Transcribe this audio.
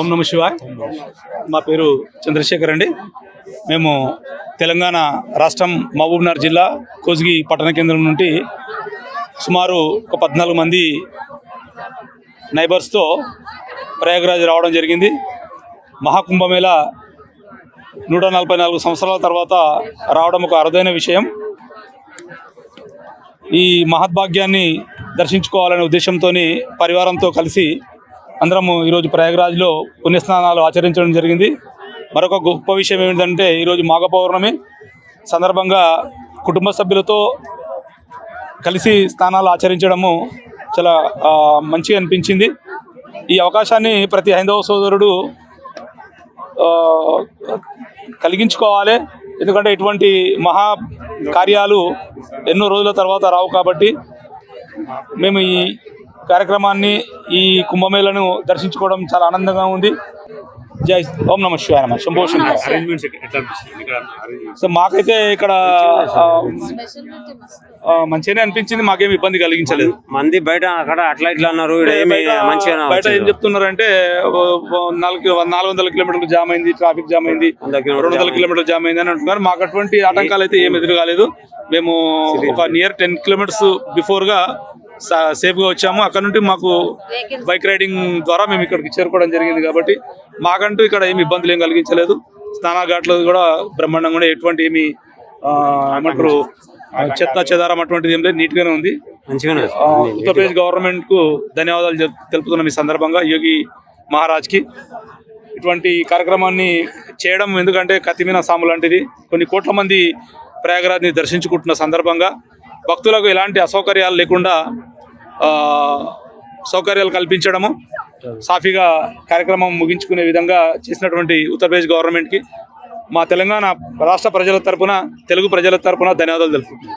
ఓం నమ శివాయ్. మా పేరు చంద్రశేఖర్ అండి. మేము తెలంగాణ రాష్ట్రం మహబూబ్నగర్ జిల్లా కోజ్గి పట్టణ కేంద్రం నుండి సుమారు ఒక పద్నాలుగు మంది నైబర్స్తో ప్రయాగరాజ్ రావడం జరిగింది. మహాకుంభమేళ నూట నలభై నాలుగు సంవత్సరాల తర్వాత రావడం ఒక అరుదైన విషయం. ఈ మహద్భాగ్యాన్ని దర్శించుకోవాలనే ఉద్దేశంతో పరివారంతో కలిసి అందరము ఈరోజు ప్రయాగరాజ్లో పుణ్యస్నానాలు ఆచరించడం జరిగింది. మరొక గొప్ప విషయం ఏమిటంటే ఈరోజు మాఘ పౌర్ణమి సందర్భంగా కుటుంబ సభ్యులతో కలిసి స్నానాలు ఆచరించడము చాలా మంచిగా అనిపించింది. ఈ అవకాశాన్ని ప్రతి హైందవ సోదరుడు కలిగించుకోవాలి. ఎందుకంటే ఇటువంటి మహా కార్యాలు ఎన్నో రోజుల తర్వాత రావు కాబట్టి మేము ఈ కార్యక్రమాన్ని ఈ కుంభమేళను దర్శించుకోవడం చాలా ఆనందంగా ఉంది. జై ఓం నమ శివాయ నమ శంభో? సో మాకైతే ఇక్కడ మంచిగానే అనిపించింది. మాకేం ఇబ్బంది కలిగించలేదు. మంది బయట అక్కడ అట్లా ఇట్లా అన్నారు బయట మంచిగా బయట ఏం చెప్తున్నారంటే నాలుగు నాలుగు వందల కిలోమీటర్లు జామ్ అయింది ట్రాఫిక్ జామ్ అయింది. రెండు కిలోమీటర్లు వందల కిలోమీటర్లు జామ్ అయింది అని అంటున్నారు. మాకు అటువంటి ఆటంకాలు అయితే ఏం ఎదురు కాలేదు మేము ఒక నియర్ టెన్ కిలోమీటర్స్ బిఫోర్గా సేఫ్గా వచ్చాము. అక్కడ నుండి మాకు బైక్ రైడింగ్ ద్వారా మేము ఇక్కడికి చేరుకోవడం జరిగింది కాబట్టి మాకంటూ ఇక్కడ ఏమి ఇబ్బందులు ఏం కలిగించలేదు. స్నానఘాట్లు కూడా బ్రహ్మాండంగా కూడా ఎటువంటి ఏమి ఏమంటారు చెత్త చెదారం అటువంటిది ఏం లేదు. నీట్ గానే ఉంది. ఉత్తరప్రదేశ్ గవర్నమెంట్కు ధన్యవాదాలు తెలుపుతున్నాం ఈ సందర్భంగా యోగి మహారాజ్కి ఇటువంటి కార్యక్రమాన్ని చేయడం ఎందుకంటే కత్తిమీన సాము లాంటిది. కొన్ని కోట్ల మంది ప్రయాగరాజ్ని దర్శించుకుంటున్న సందర్భంగా భక్తులకు ఎలాంటి అసౌకర్యాలు లేకుండా సౌకర్యాలు కల్పించడము సాఫీగా కార్యక్రమం ముగించుకునే విధంగా చేసినటువంటి ఉత్తరప్రదేశ్ గవర్నమెంట్కి మా తెలంగాణ రాష్ట్ర ప్రజల తరపున తెలుగు ప్రజల తరపున ధన్యవాదాలు తెలుపుతున్నాను